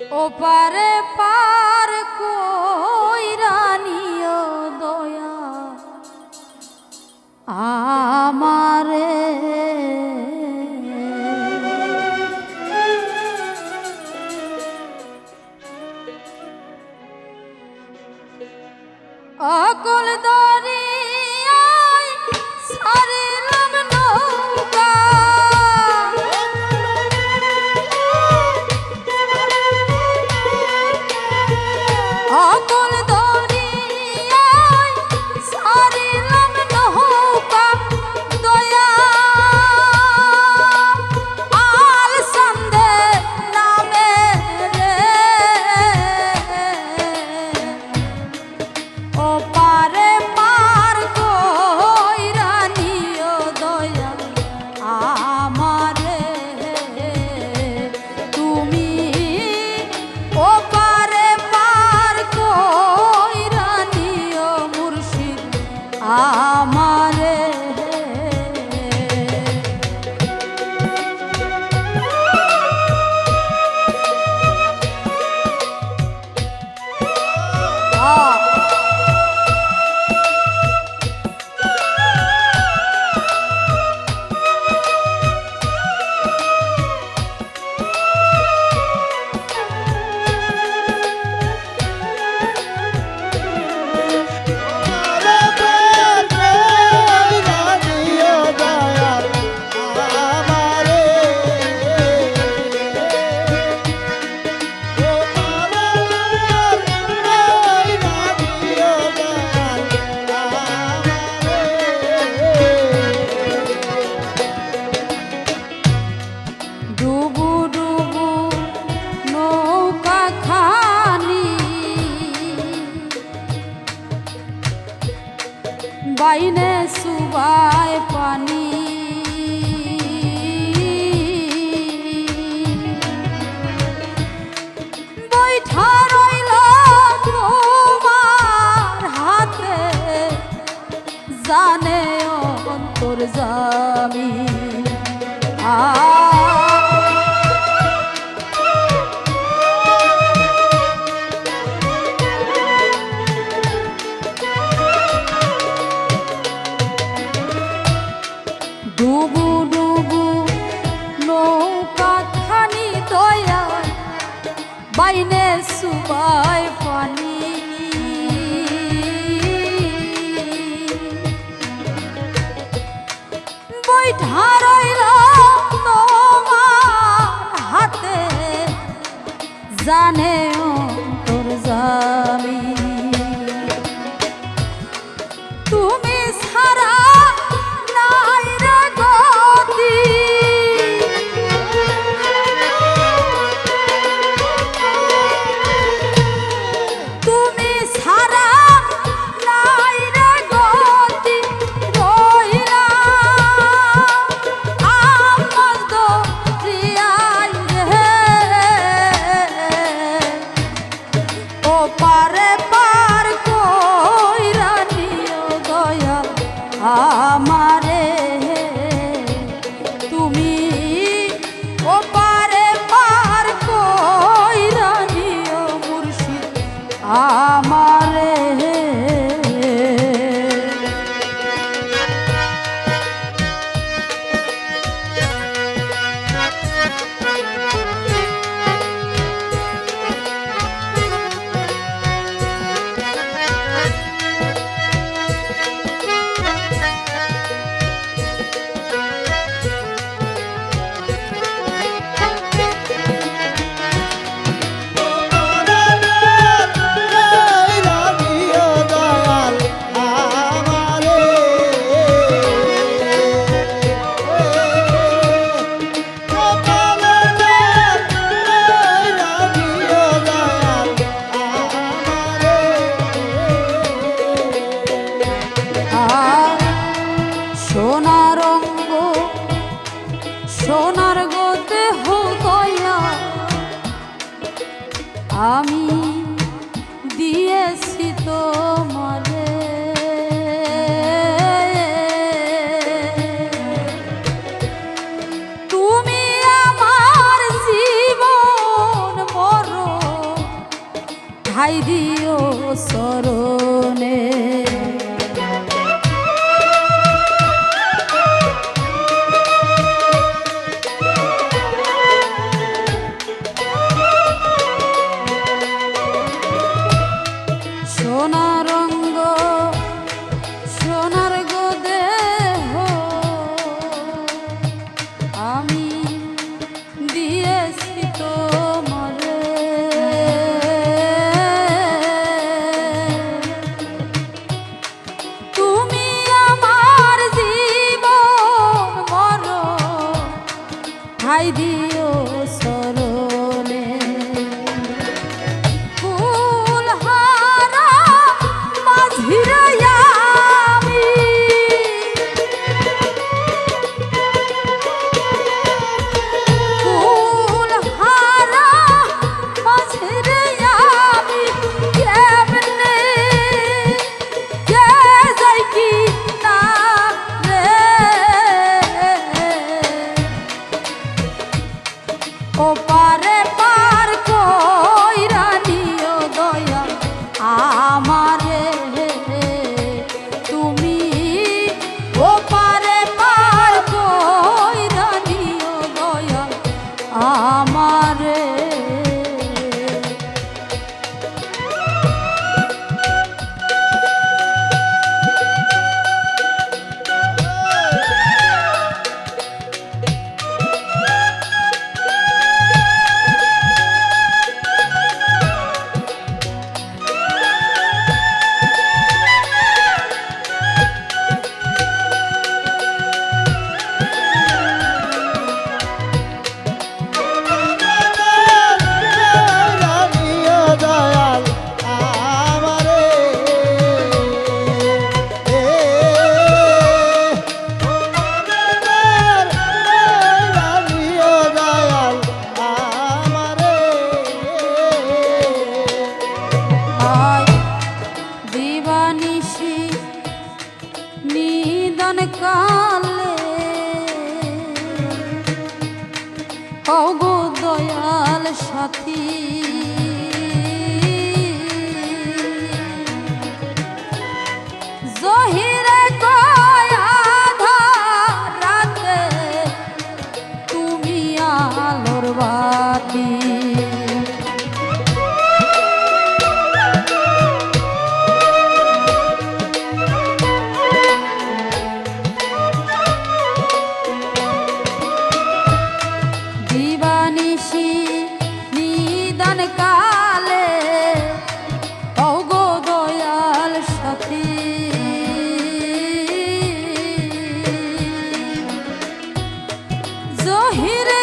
ওপারে পার কই রানিও দয়া। আমারে অকুল দরি জানে আমি দিয়েছি তোমারে। তুমি আমার জীবন মরো ভাই দিও সরণে ঠাই দিও জহির